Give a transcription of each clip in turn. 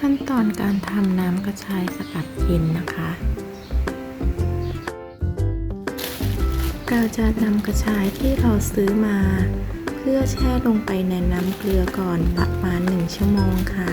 ขั้นตอนการทำน้ำกระชายสกัดเย็นนะคะ เราจะนำกระชายที่เราซื้อมา เพื่อแช่ลงไปในน้ำเกลือก่อนประมาณ 1 ชั่วโมงค่ะ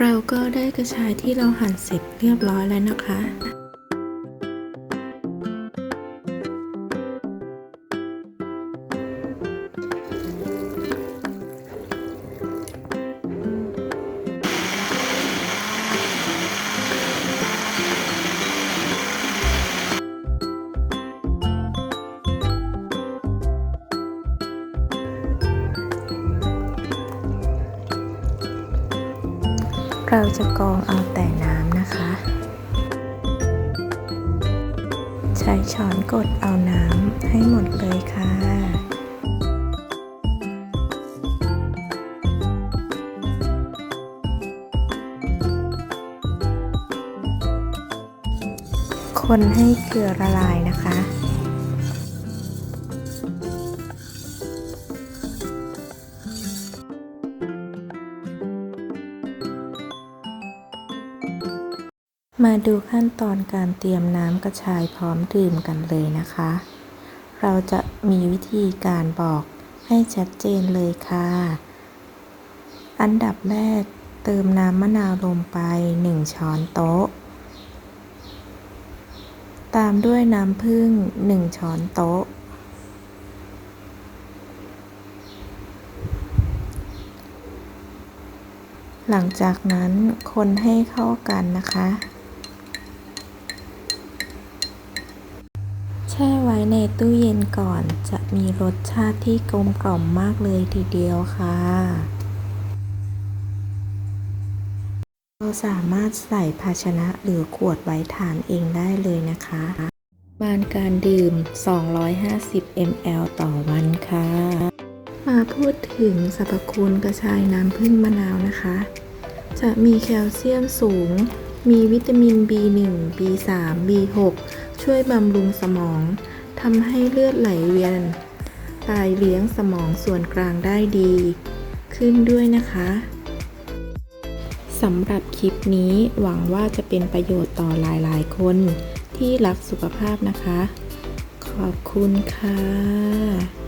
เราก็ได้กระชายที่เราหั่นเสร็จเรียบร้อยแล้วนะคะ เราจะกรองเอาแต่น้ำนะคะ ใช้ช้อนกดเอาน้ำให้หมดเลยค่ะคนให้เกลือละลายนะคะ มาดูขั้นตอนการเตรียมน้ำกระชายพร้อมดื่มกันเลยนะคะ เราจะมีวิธีการบอกให้ชัดเจนเลยค่ะ อันดับแรกเติมน้ำมะนาวลงไป 1 ช้อนโต๊ะ ตามด้วยน้ำผึ้ง1 ช้อนโต๊ะ หลังจากนั้นคนให้เข้ากันนะคะ แช่ไว้ในตู้เย็นก่อนจะมีรสชาติที่กลมกล่อมมากเลยทีเดียวค่ะ เราสามารถใส่ภาชนะหรือขวดไว้ทานเองได้เลยนะคะบานการดื่ม 250 ml ต่อวันค่ะ มาพูดถึงสรรพคุณกระชายน้ำผึ้งมะนาวนะคะ จะมีแคลเซียมสูง มีวิตามิน B1 B3 B6 ช่วยบำรุงสมองทำให้เลือดไหลเวียนตายเลี้ยงสมองส่วนกลางได้ดี ขึ้นด้วยนะคะสำหรับคลิปนี้หวังว่าจะเป็นประโยชน์ต่อหลายๆ คนที่รักสุขภาพนะคะ ขอบคุณค่ะ